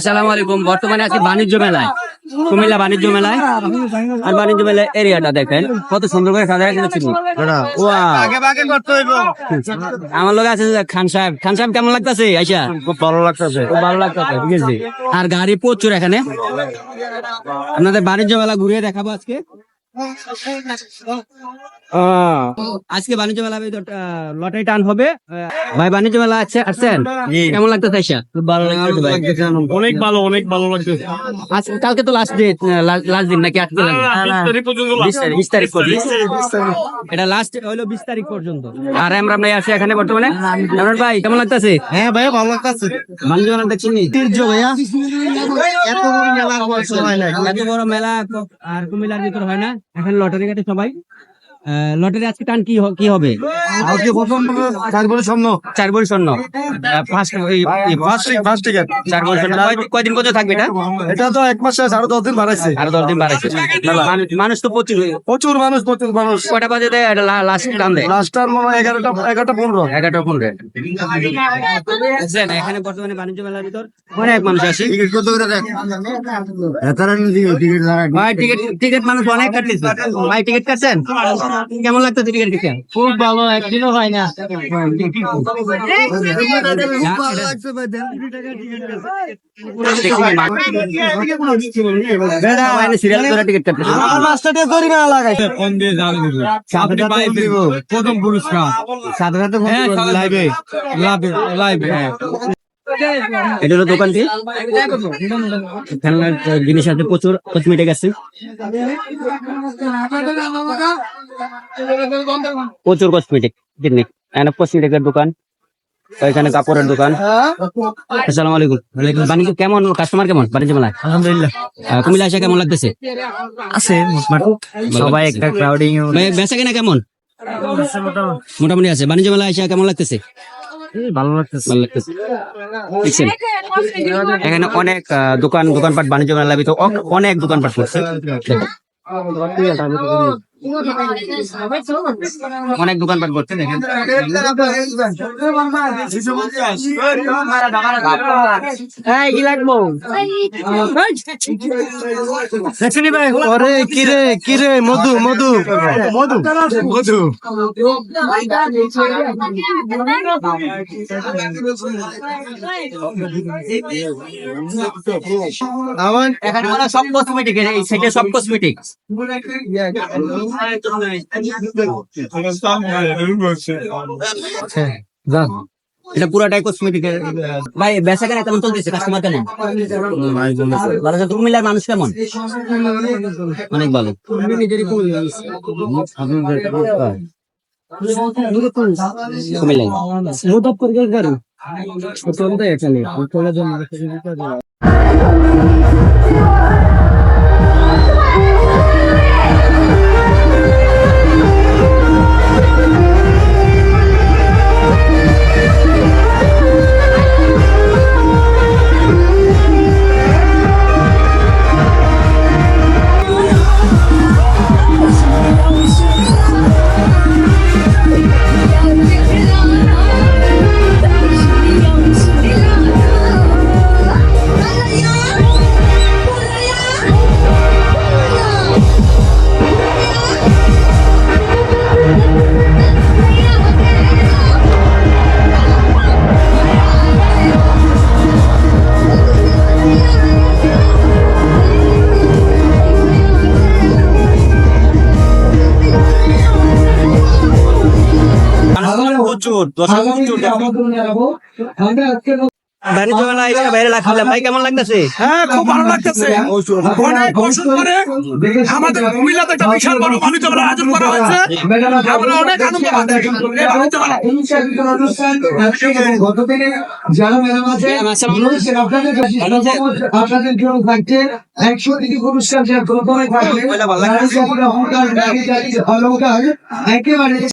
আসসালামু আলাইকুম। বর্তমানে আছি বাণিজ্য মেলায় কুমিল্লা বাণিজ্য মেলায়। আর বাণিজ্য মেলায় এরিয়াটা দেখেন কত সুন্দর করে সাজা রেখেছে আমার লোক আছে খান সাহেব। খান সাহেব কেমন লাগতেছে? আইসা। খুব ভালো লাগতেছে। খুব ভালো লাগতেছে আর গাড়ি প্রচুর এখানে। আপনাদের বাণিজ্য মেলা ঘুরিয়ে দেখাবো আজকে। আজকে বাণিজ্য মেলা লটারি টান হবে। ভাই বাণিজ্য মেলা আছে আসছেন? কেমন লাগতেছে অনেক ভালো অনেক ভালো লাগতেছে আজকে কালকে তো লাস্ট ডেট লাস্ট দিন নাকি আজকে বিশ তারিখ পর্যন্ত। এটা লাস্ট হলো বিশ তারিখ পর্যন্ত। আর আমরা ভাই আছে এখানে বর্তমানে। ভাই কেমন লাগতেছে? হ্যাঁ ভাই ভালো লাগতেছে। বাণিজ্য মেলা দেখছেন? ভাইয়া। এত বড় মেলা হওয়ার সময় এত বড় মেলা আর কুমিল্লার ভিতর হয় না। এখন লটারি কাটে সবাই। লটারি আজকে টান কি কি হবে? আজকে প্রথম চার স্বপ্ন চার বড়ি স্বর্ণ ফার্স্ট ফার্স্ট ফার্স্ট টিকেট চার বড়ি স্বর্ণ কয়দিন পর্যন্ত থাকবে এটা? এটা তো এক মাসে আরও দশ দিন বাড়াইছে। আরও দশ দিন বাড়াইছে। মানুষ- মানুষ তো প্রচুর। প্রচুর মানুষ প্রচুর মানুষ। কয়টা বাজে দেয় এটা লাস্ট টান দেয় লাস্টার মনে হয় এগারোটা এগারোটা পনেরো। এগারোটা পনেরো। এখানে বর্তমানে বাণিজ্য মেলার ভিতর অনেক মানুষ আসে টিকিট কত করে দেখ? টিকিট ভাই টিকিট টিকিট মানুষ অনেক কাটতেছে। ভাই টিকিট কাটছেন? কেমন টিকিট কাটছেন খুব ভালো একদিনও হয় না। সিরিয়াল করে টিকিট কাটতেছে আমার মাস্টারটা করি না লাগাই প্রথম পুরস্কার। সাথে সাথে লাইভে। লাইভে লাইভে। এটা হলো দোকানটি খেলনার জিনিস আছে প্রচুর কসমেটিক আছে। প্রচুর কসমেটিক জিনিস এখানে কসমেটিকের দোকান এখানে কাপড়ের দোকান। আসসালামু আলাইকুম। বাণিজ্য কেমন? কাস্টমার কেমন? বাণিজ্য মেলায়? আলহামদুলিল্লাহ। কুমিল্লা আসা কেমন লাগতেছে? আছে সবাই একটা ক্রাউডিং বেচা কেনা কেমন? মোটামুটি। আছে। বাণিজ্য মেলা আসা কেমন লাগতেছে? ভালো লাগতেছে। ভালো লাগতেছে। দেখছেন? এখানে অনেক দোকান দোকানপাট বাণিজ্য মেলা ভিতর অনেক দোকানপাট করছে। দেখেন। অনেক দোকানপাট করছে দেখেন কি লাগবো? কিরে কিরে মধু মধু। মধু। মধু। আমার এখানে সব কসমেটিক সব কসমেটিক এটা পুরাটাই কসমেটিক ভাই বেচা কেনা কেমন চলতেছে কাস্টমার কেমন ভালো আছে কুমিল্লার মানুষ কেমন অনেক ভালো প্রচুর প্রচুর এসে বাইরে লাগালাম ভাই কেমন লাগতেছে হ্যাঁ খুব ভালো লাগতেছে অনেক বছর পরে আমাদের কুমিল্লাতে একটা বিশাল বড় বাণিজ্য মেলা আয়োজন করা হয়েছে আমরা অনেক আনন্দ পাচ্ছি এই বাণিজ্য মেলা যারা ম্যাডাম আছে বলছেন আপনাদের জন্য থাকছে একশো দিকে পুরস্কার যা প্রথমে থাকবে অহংকার অলঙ্কার একেবারে